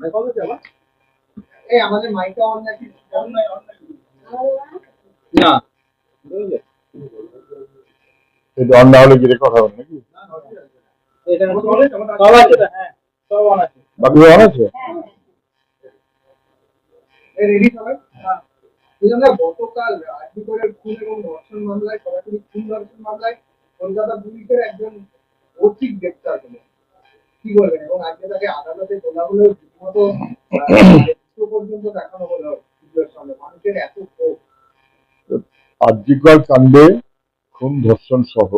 On না। হলে কি রেকর্ড হবে নাকি? হ্যাঁ বাকি অন আছে? গতকাল খুন এবং ধর্ষণ মামলায় সরাসরি খুন ধর্ষণ মামলায় কলকাতা পুলিশের একজন অধিক গ্রেপ্তার হলেন। কি বলবেন? এবং আজকে তাকে আদালতে হলো আর্যিকর কাণ্ডে খুন ধর্ষণ সহ।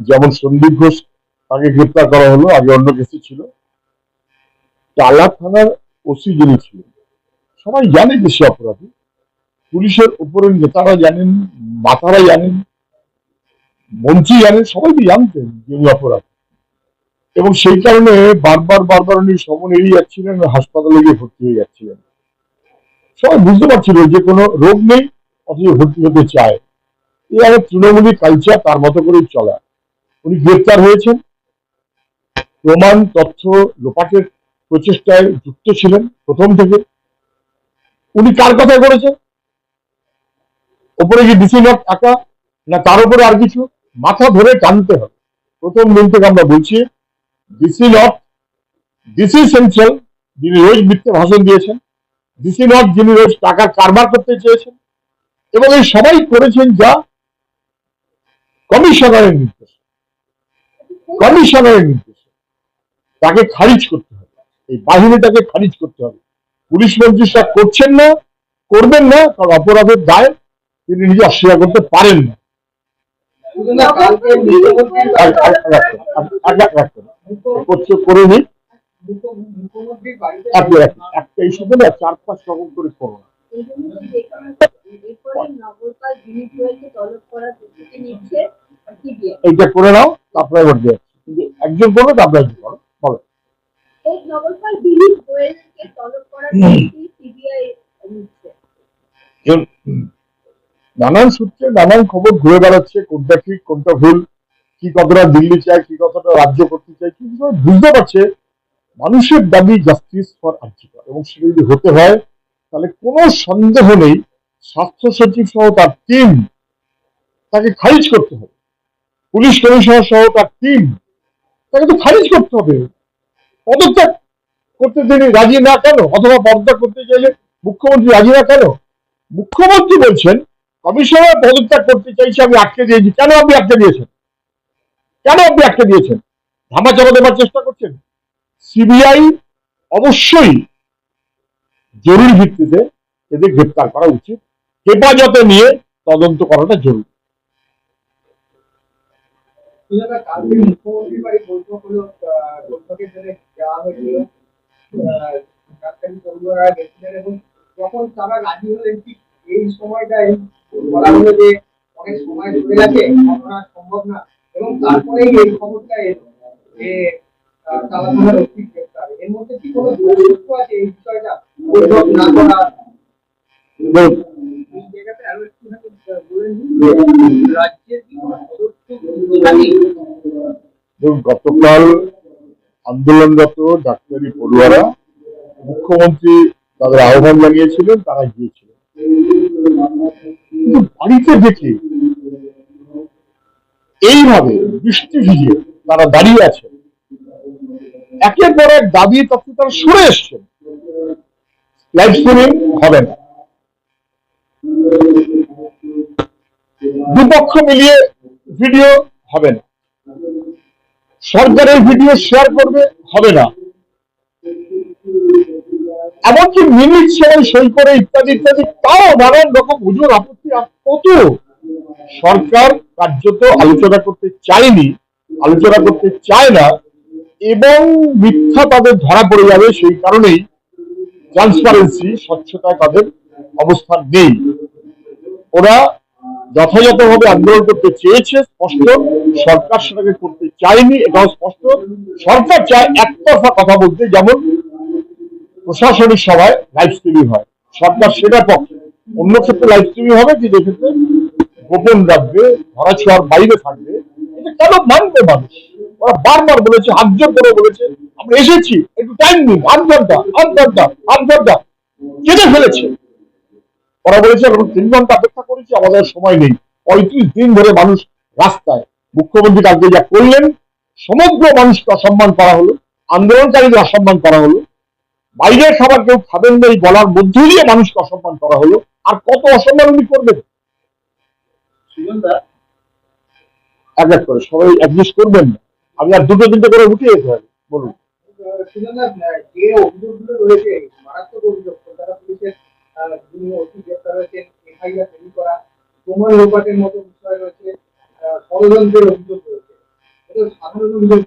যেমন সন্দীপ ঘোষ তাকে গ্রেপ্তার করা হলো, আগে অন্য কিছু ছিল। টালা থানার ওসি যিনি ছিলেন, সবাই জানে যে সে অপরাধী। পুলিশের উপরে নেতারা জানেন মাতারা জানেন, মন্ত্রী জানেন, সবাই জানতেন যে অপরাধী। এবং সেই কারণে বারবার বারবার উনি সমন এড়িয়ে যাচ্ছিলেন, হাসপাতালে গিয়ে ভর্তি হয়ে যাচ্ছিলেন। সবাই বুঝতে পারছিল যে কোনো রোগ নেই, অথচ ভর্তি হতে চায়। এই একটা তৃণমূলী কালচার তার মতো করেই চলা। উনি গ্রেপ্তার হয়েছেন। প্রমাণ তথ্য লোপাটের প্রচেষ্টায় যুক্ত ছিলেন প্রথম থেকে। উনি কার কথা করেছেন ওপরে কি ডিসি নট একা না তার উপরে আর কিছু? মাথা ধরে টানতে হবে। প্রথম দিন থেকে আমরা বলছি ডিসি নট ডিসি সেন্ট্রাল যিনি রোজ মিথ্যে ভাষণ দিয়েছেন ডিসি নট যিনি রোজ টাকা কারবার করতে চেয়েছেন, এবং এই সবাই করেছেন যা কমিশনারের নির্দেশ। কমিশনারের নির্দেশ। তাকে খারিজ করতে হবে। এই বাহিনীটাকে খারিজ করতে হবে। পুলিশ মন্ত্রী করছেন না, করবেন না, কারণ অপরাধের দায় তিনি নিজে অস্বীকার করতে পারেন না। করে চার পাঁচ রকম করে এইটা করে নাও তারপরে ভোট দিয়ে কিন্তু একজন করবে তারপরে একজন করো বলো। এই নগরপাল নানান সূত্রে নানান খবর ঘুরে বেড়াচ্ছে, কোনটা ঠিক, কোনটা ভুল, কি কতটা দিল্লি চায়, কি কতটা রাজ্য করতে চায় সবাই বুঝতে পারছে মানুষের দাবি জাস্টিস ফর আর্জিকর এবং সেটা যদি হতে হয়, তাহলে কোনো সন্দেহ নেই, স্বাস্থ্য সচিব সহ তার টিম তাকে খারিজ করতে হবে। পুলিশ কমিশনার সহ তার টিম তাকে তো খারিজ করতে হবে। পদত্যাগ করতে তিনি রাজি না কেন? অথবা পদত্যাগ করতে চাইলে মুখ্যমন্ত্রী রাজি না কেন? মুখ্যমন্ত্রী বলছেন কমিশনার পদত্যাগ করতে চাইছে, আমি আটকে দিয়েছি। কেন আপনি আটকে দিয়েছেন? কেন আপনি আটকে দিয়েছেন? ধামা চাপা দেওয়ার চেষ্টা করছেন? সিবিআই অবশ্যই জরুরি ভিত্তিতে এদের গ্রেপ্তার করা উচিত। হেফাজতে নিয়ে তদন্ত করাটা জরুরি। তারা রাজি হলেন, ঠিক এই সময়টায় বলা হলো যে অনেক সময় ধরে গেছে ঘটনা সম্ভব না। এবং তারপরেই এই খবরটা এলো যে গ্রেপ্তার। এর মধ্যে কি কোনো আছে এই বিষয়টা? বৈঠক না করা। গতকাল আন্দোলনরত ডাক্তারি পড়ুয়ারা মুখ্যমন্ত্রী তাদের আহ্বান জানিয়েছিলেন তারা গিয়েছিলেন। কিন্তু বাড়িতে দেখে এইভাবে বৃষ্টি ভিজে তারা দাঁড়িয়ে আছে। একের পর এক দাবি তথ্য তারা সরে এসছেন লাইভ স্ট্রিমিং হবে না। দুপক্ষ মিলিয়ে ভিডিও হবে না। সরকারের ভিডিও শেয়ার করবে, হবে না। এমনকি মিনিট সময় সই করে ইত্যাদি ইত্যাদি, তাও নানান রকম হুজুর আপত্তি কত? সরকার কার্যত আলোচনা করতে চায়নি, আলোচনা করতে চায় না, এবং মিথ্যা তাদের ধরা পড়ে যাবে সেই কারণেই ট্রান্সপারেন্সি স্বচ্ছতায় তাদের অবস্থান নেই। ওরা যথাযথভাবে আন্দোলন করতে চেয়েছে, স্পষ্ট, সরকার সেটাকে করতে চায়নি, এটাও স্পষ্ট। সরকার চায় একতরফা কথা বলতে, যেমন প্রশাসনিক সভায় লাইভ স্ট্রিমিং হয়। সরকার সেটা পক্ষে। অন্য ক্ষেত্রে লাইভ স্ট্রিমিং হবে যে ক্ষেত্রে গোপন রাখবে, ধরা ছোঁয়ার বাইরে থাকবে। এটা কেন মানবে মানুষ? ওরা বারবার বলেছে, হাত জোর করে বলেছে, আমরা এসেছি, একটু টাইম দিন আধ ঘণ্টা আধ ঘণ্টা আধ ঘণ্টা কেটে ফেলেছে। ওরা বলেছে, আমরা তিন ঘণ্টা অপেক্ষা করেছি, আমাদের সময় নেই। পঁয়ত্রিশ দিন ধরে মানুষ রাস্তায়। মুখ্যমন্ত্রী কালকে যা করলেন, সমগ্র মানুষকে অসম্মান করা হলো, আন্দোলনকারীদের অসম্মান করা হলো। বাইরের খাবার কেউ খাবেন না, এই বলার মধ্য দিয়ে মানুষকে অসম্মান করা হলো। আর কত অসম্মান উনি করবেন? এক এক করে, সবাই অ্যাডজাস্ট করবেন না। আমি আর দুটো তিনটে করে উঠিয়ে যেতে হবে বলুন। রয়েছে সাধারণ অভিযোগ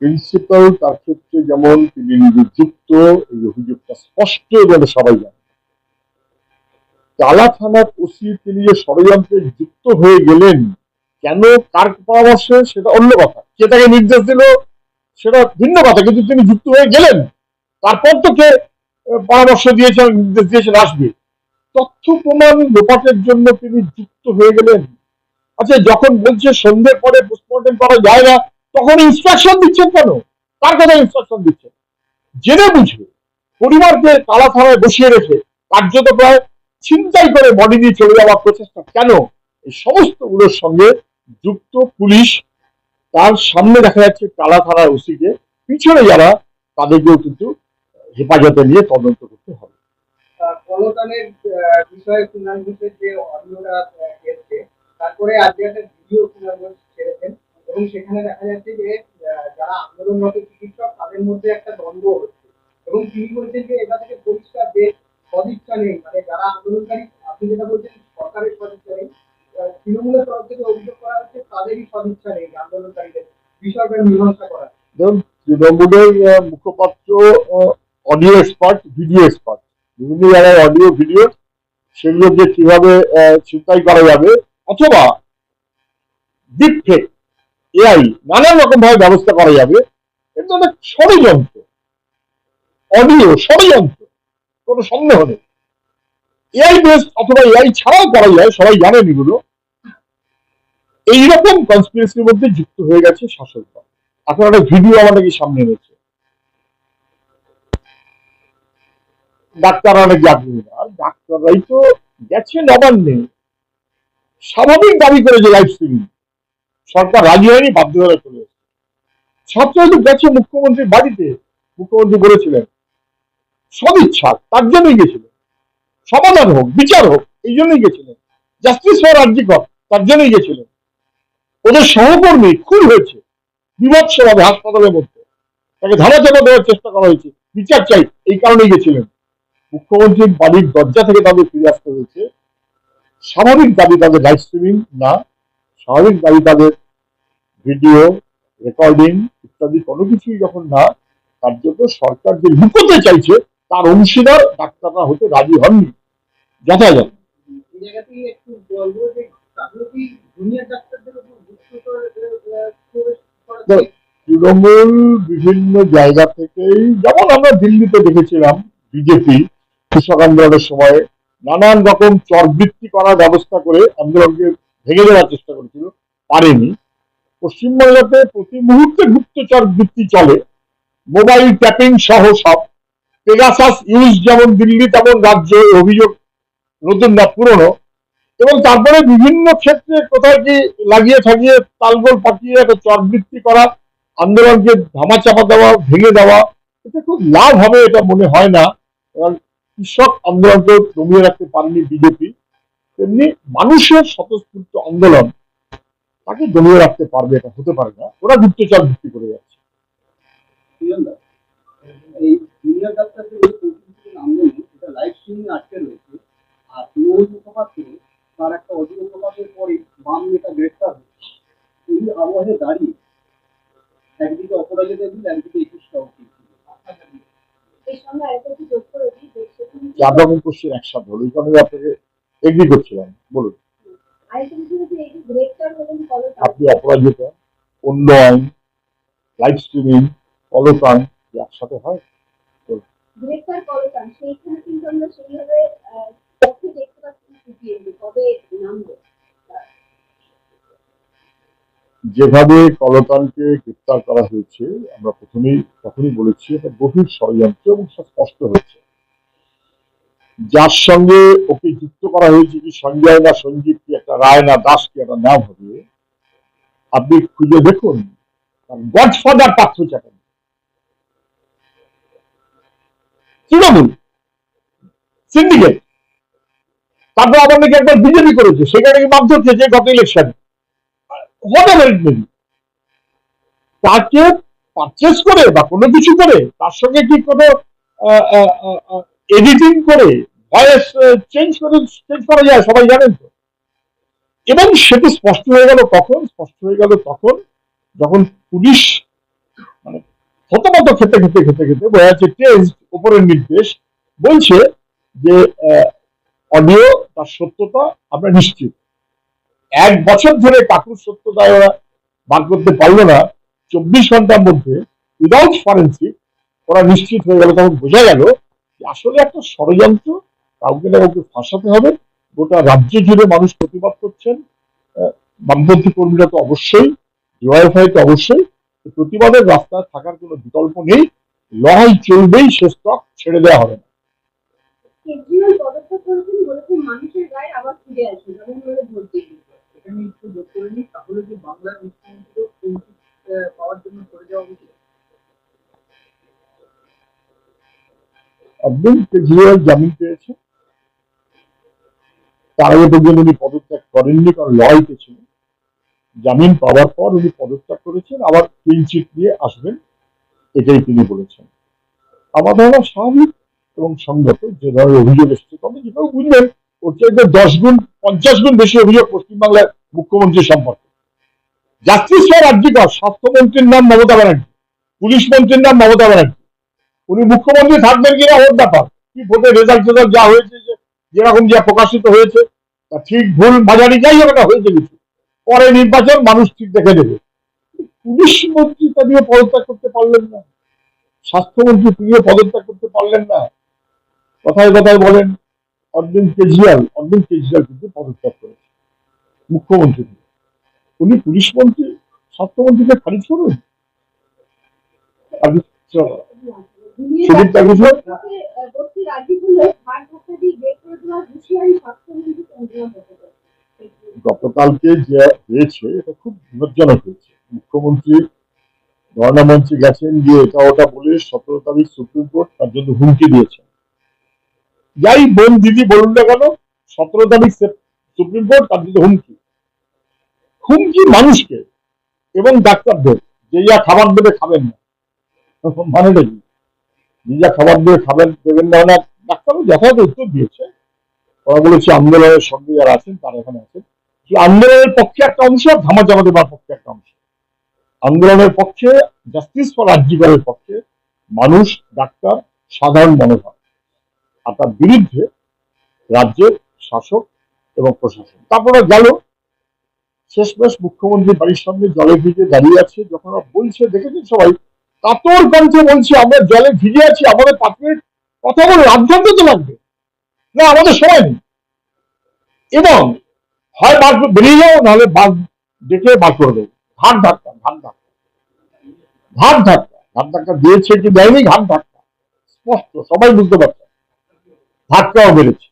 প্রিন্সিপাল তার ক্ষেত্রে যেমন তিনি নিজে যুক্ত, এই অভিযোগটা স্পষ্ট এবং সবাই জানে। টালা থানার ওসি তিনি যে ষড়যন্ত্রে যুক্ত হয়ে গেলেন, কেন, কার পরামর্শে, সেটা অন্য কথা। কে তাকে নির্দেশ দিল, সেটা ভিন্ন কথা, কিন্তু তিনি যুক্ত হয়ে গেলেন। তারপর তো কে পরামর্শ দিয়েছেন নির্দেশ দিয়েছেন, আসবে। তথ্য প্রমাণ লোপাটের জন্য তিনি যুক্ত হয়ে গেলেন। আচ্ছা যখন বলছে সন্ধ্যের পরে পোস্টমর্টম করা যায় না তখন ইনস্ট্রাকশন দিচ্ছেন কেন? তার কথা ইনস্ট্রাকশন দিচ্ছেন জেনে বুঝবে। পরিবারকে কালা থানায় বসিয়ে রেখে কার্যত প্রায় ছিনতাই করে বডি দিয়ে চলে যাওয়ার প্রচেষ্টা। কেন? এই সমস্তগুলোর সঙ্গে যুক্ত পুলিশ তার সামনে দেখা যাচ্ছে কালা থানার ওসিকে। পিছনে যারা, তাদেরকেও কিন্তু হেফাজতে নিয়ে তদন্ত করতে হবে। বিষয়ে যে তারপরে আজকে একটা ভিডিও এবং সেখানে দেখা যাচ্ছে যে যারা আন্দোলনরত চিকিৎসক তাদের মধ্যে একটা দ্বন্দ্ব হচ্ছে। এবং তিনি বলছেন যে এটা থেকে পরিষ্কার যে সদিচ্ছা নেই মানে যারা আন্দোলনকারী আপনি যেটা বলছেন সরকারের সদিচ্ছা নেই। তৃণমূলের তরফ থেকে অভিযোগ করা হচ্ছে তাদেরই সদিচ্ছা নেই আন্দোলনকারীদের। বিষয়টা মীমাংসা করা ধরুন তৃণমূলের মুখপাত্র অডিও এক্সপার্ট ভিডিও এক্সপার্ট বিভিন্ন জায়গায় অডিও ভিডিও সেগুলোকে কীভাবে আহ, ছিনতাই করা যাবে অথবা ডিপফেক এআই, নানান রকম ভাবে ব্যবস্থা করা যাবে। এটা একটা ষড়যন্ত্র, অডিও ষড়যন্ত্র, কোনো সন্দেহ নেই। এআই বেস অথবা এআই ছাড়াও করা যায়, সবাই জানেন এগুলো। এইরকম কনস্পিরেসির মধ্যে যুক্ত হয়ে গেছে শাসক দল। এখন একটা ভিডিও আমাদেরকে সামনে এনেছে। ডাক্তাররা অনেক আগ্রহী না ডাক্তাররাই তো গেছে নবান্নে স্বাভাবিক দাবি করেছে লাইভ স্ট্রিমিং সরকার রাজি হয়নি বাধ্য হয়ে চলে ছাত্ররা গেছে মুখ্যমন্ত্রীর বাড়িতে, মুখ্যমন্ত্রী বলেছিলেন, সদিচ্ছা, তার জন্যই গেছিলেন। সমাধান হোক, বিচার হোক, এই জন্যই গেছিলেন। জাস্টিস ফর রাজ্যিকর তার জন্যই গেছিলেন। ওদের সহকর্মী খুন হয়েছে, বিভৎসভাবে হাসপাতালের মধ্যে। তাকে ধারাচাপা দেওয়ার চেষ্টা করা হয়েছে, বিচার চাই, এই কারণেই গেছিলেন। মুখ্যমন্ত্রীর বাড়ির দরজা থেকে তাদের ফিরে আসতে হয়েছে। স্বাভাবিক দাবি তাদের লাইভ স্ট্রিমিং না। স্বাভাবিক দাবি তাদের ভিডিও রেকর্ডিং ইত্যাদি কোনো কিছুই যখন না তার জন্য সরকার যে লুকোতে চাইছে তার অংশীদার ডাক্তাররা হতে রাজি হননি যথাযথ। তৃণমূল বিভিন্ন জায়গা থেকেই যেমন আমরা দিল্লিতে দেখেছিলাম বিজেপি কৃষক আন্দোলনের সময় নানান রকম চরবৃত্তি করার ব্যবস্থা করে আন্দোলনকে ভেঙে দেওয়ার চেষ্টা করেছিল, পারেনি। পশ্চিমবাংলাতে প্রতি মুহূর্তে গুপ্তচর বৃত্তি চলে। মোবাইল ট্যাপিং সহ সব। পেগাসাস ইউজ যেমন দিল্লি, তেমন রাজ্য অভিযোগ নতুন না পুরনো। এবং তারপরে বিভিন্ন ক্ষেত্রে কোথায় কি লাগিয়ে ঠাকিয়ে তালগোল পাকিয়ে একটা চরবৃত্তি করা, আন্দোলনকে ধামাচাপা দেওয়া, ভেঙে দেওয়া, এতে খুব লাভ হবে এটা মনে হয় না। এবং কৃষক আন্দোলনকে দমিয়ে রাখতে পারেনি বিজেপি। তেমনি মানুষের স্বতঃস্ফূর্ত আন্দোলন তাকে দমিয়ে রাখতে পারবে এটা হতে পারে না। ওরা গুপ্তচর ভিত্তি করে যাচ্ছে। এই জুনিয়র ডাক্তারদের আন্দোলন এটা লাইভ স্ট্রিমিং আটকে রয়েছে। আর তৃণমূল মুখপাত্র তার একটা অডিও প্রকাশের পরে বাম নেতা গ্রেফতার হয়েছে। এই আবহে দাঁড়িয়ে একদিকে অপরাধীদের বিল একদিকে একুশটা চার রকম কোশ্চেন একসাথে কারণে আপনাকে এগ্রি করছিলাম বলুন। আপনি অপরাজিতা অন্য আইন লাইভ স্ট্রিমিং অলকান একসাথে হয়? যেভাবে কলতানকে গ্রেপ্তার করা হয়েছে আমরা প্রথমেই তখনই বলেছি এটা গভীর ষড়যন্ত্র এবং স্পষ্ট হয়েছে। যার সঙ্গে ওকে যুক্ত করা হয়েছে কি সঞ্জয় না সঞ্জীব কি একটা রায় না দাস কি একটা নাম হবে, আপনি খুঁজে দেখুন গডফাদার পাত্র চাপেন তৃণমূল সিন্ডিকেট তারপর আবার নাকি একবার বিজেপি করেছে, সেখানে নাকি মারধর খেয়েছে গত ইলেকশন ইট তাকে পারচেস করে বা কোনো কিছু করে, তার সঙ্গে কি কোনো এডিটিং করে ভয়েস চেঞ্জ করে চেঞ্জ করা যায়, সবাই জানেন তো। এবং সেটি স্পষ্ট হয়ে গেল কখন? স্পষ্ট হয়ে গেল তখন যখন পুলিশ মানে হতমত খেতে খেতে খেতে খেতে বোঝা যাচ্ছে টেস্ট উপরের নির্দেশ, বলছে যে অডিও তার সত্যতা আমরা নিশ্চিত। এক বছর ধরে কাকুর সত্যতা ওরা বার করতে পারল না। চব্বিশ ঘণ্টার মধ্যে উইদাউট ফরেন্সিক ওরা নিশ্চিত হয়ে গেল, তখন বোঝা গেল আসলে একটা ষড়যন্ত্র কাউকে না কাউকে ফাঁসাতে হবে। গোটা রাজ্য জুড়ে মানুষ প্রতিবাদ করছেন। বামপন্থী কর্মীরা তো অবশ্যই ডিওয়াইফাই তো অবশ্যই। প্রতিবাদের রাস্তায় থাকার কোনো বিকল্প নেই। লড়াই চলবেই সে স্টক ছেড়ে দেওয়া হবে না। কেজরিওয়াল জামিন পেয়েছে। তার আগে পর্যন্ত উনি পদত্যাগ করেননি, কারণ লড়াইতে ছিলেন। জামিন পাওয়ার পর উনি পদত্যাগ করেছেন, আবার ক্লিন চিট আসবেন, এটাই তিনি বলেছেন। আমার ধারণা স্বাভাবিক এবং সঙ্গত যে ধরনের অভিযোগ এসেছে, তবে যেভাবে বুঝলেন ওর চাইতে দশ গুণ, পঞ্চাশ গুণ বেশি অভিযোগ পশ্চিমবাংলার মুখ্যমন্ত্রী সম্পর্কে। জাস্টিস ফর রাজ্যিকর স্বাস্থ্যমন্ত্রীর নাম মমতা ব্যানার্জি, পুলিশ মন্ত্রীর নাম মমতা ব্যানার্জি। উনি মুখ্যমন্ত্রী থাকবেন কিনা, ওর ব্যাপার। কি ভোটের রেজাল্ট টেজাল্ট যা হয়েছে যেরকম যা প্রকাশিত হয়েছে ঠিক ভুল মাঝারি যাই হোক না হয়েছে কিছু। পরে নির্বাচন মানুষ ঠিক দেখে দেবে পুলিশ মন্ত্রী তিনিও পদত্যাগ করতে পারলেন না। স্বাস্থ্যমন্ত্রী তিনিও পদত্যাগ করতে পারলেন না। কথায় কথায় বলেন, অরবিন্দ কেজরিওয়াল অরবিন্দ কেজরিওয়াল কিন্তু পদত্যাগ করেছে। মুখ্যমন্ত্রী উনি পুলিশ মন্ত্রী, স্বাস্থ্যমন্ত্রীকে খারিজ করুন? সুদীপ চাকরিজীবী? বস্তি রাজ্যগুলো ঘাট ধাক্কা দিয়ে বের করে দেওয়ার হুঁশিয়ারি স্বাস্থ্যমন্ত্রী কেজরিওয়াল হতে পারে। গতকালকে যে হয়েছে এটা খুব বিপজ্জনক হয়েছে। মুখ্যমন্ত্রী ধর্ণা মঞ্চে গেছেন গিয়ে এটা ওটা বলে সতেরো তারিখ সুপ্রিম কোর্ট তার জন্য হুমকি দিয়েছে যাই বোন দিদি বলুন না কেন সতেরো তারিখ সুপ্রিম কোর্ট তার জন্য হুমকি। হুমকি মানুষকে এবং ডাক্তারদের যে ইয়া খাবার দেবে খাবেন না। মানেটা কি? যা খাবার দিয়ে খাবেন দেবেন না না ডাক্তারও যথাযথ উত্তর দিয়েছে। ওরা বলেছে আন্দোলনের সঙ্গে যারা আছেন, তারা এখানে আছেন। আন্দোলনের পক্ষে একটা অংশ আর ধামা চাপা দেবার পক্ষে একটা অংশ। আন্দোলনের পক্ষে জাস্টিস ফর রাজ্যিকরের পক্ষে মানুষ, ডাক্তার, সাধারণ মনোভাব। আর তার বিরুদ্ধে রাজ্যের শাসক এবং প্রশাসন। তারপরে গেল, শেষমেশ মুখ্যমন্ত্রী বাড়ির সামনে জলে ভিজে দাঁড়িয়ে আছে। যখন বলছে, দেখেছেন সবাই? কাতর কণ্ঠে বলছে, আমরা জলে ভিজে আছি, আমাদের পাঁচ কথা বলে রাজধানী তো লাগবে। না, আমাদের সময় নেই। এবং হয় করে বেরিয়ে যাও, নাহলে বাস ডেকে বার করে দেবো। ঘাট ধাক্কা ঘাট ধাক্কা। ঘাট ধাক্কা ঘাট ধাক্কা দিয়েছে কি দেয়নি, ঘাট ধাক্কা। স্পষ্ট, সবাই বুঝতে পারছে। ধাক্কাও বেড়েছে।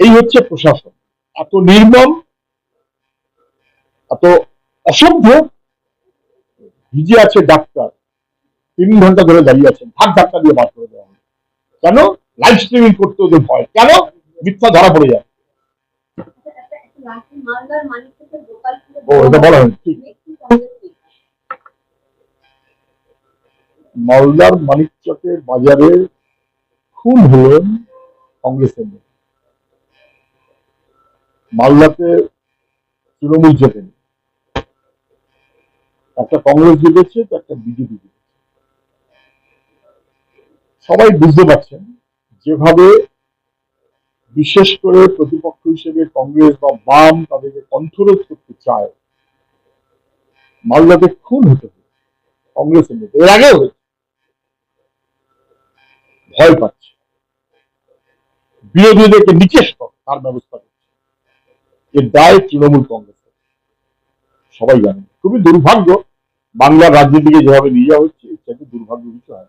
এই হচ্ছে প্রশাসন। এত নির্মম, এত অসভ্য ভিজে আছে ডাক্তার। তিন ঘণ্টা ধরে দাঁড়িয়ে আছেন। ঘাট ধাক্কা দিয়ে বার করে দেওয়া কেন? লাইভ স্ট্রিমিং করতে ওদের ভয়। কেন? মিথ্যা ধরা পড়ে যায়। ও, এটা বলা হয় ঠিক। মালদার মানিকচকের বাজারে খুন হলেন কংগ্রেসের মালদাতে তৃণমূল জেতেনি। একটা কংগ্রেস জিতেছে, তো একটা বিজেপি জিতেছে। সবাই বুঝতে পারছেন, যেভাবে বিশেষ করে প্রতিপক্ষ হিসেবে কংগ্রেস বা বাম তাদেরকে কণ্ঠরোধ করতে চায়, মালদাতে খুন হতে হবে, কংগ্রেসের নেতা এর আগেও হয়েছে। ভয় পাচ্ছে। বিরোধীদেরকে নিচেস কর তার ব্যবস্থা করছে। এর দায় তৃণমূল কংগ্রেসের। সবাই জানে। খুবই দুর্ভাগ্য বাংলার রাজনীতিকে যেভাবে নিয়ে যাওয়া হচ্ছে এটা দুর্ভাগ্য হয়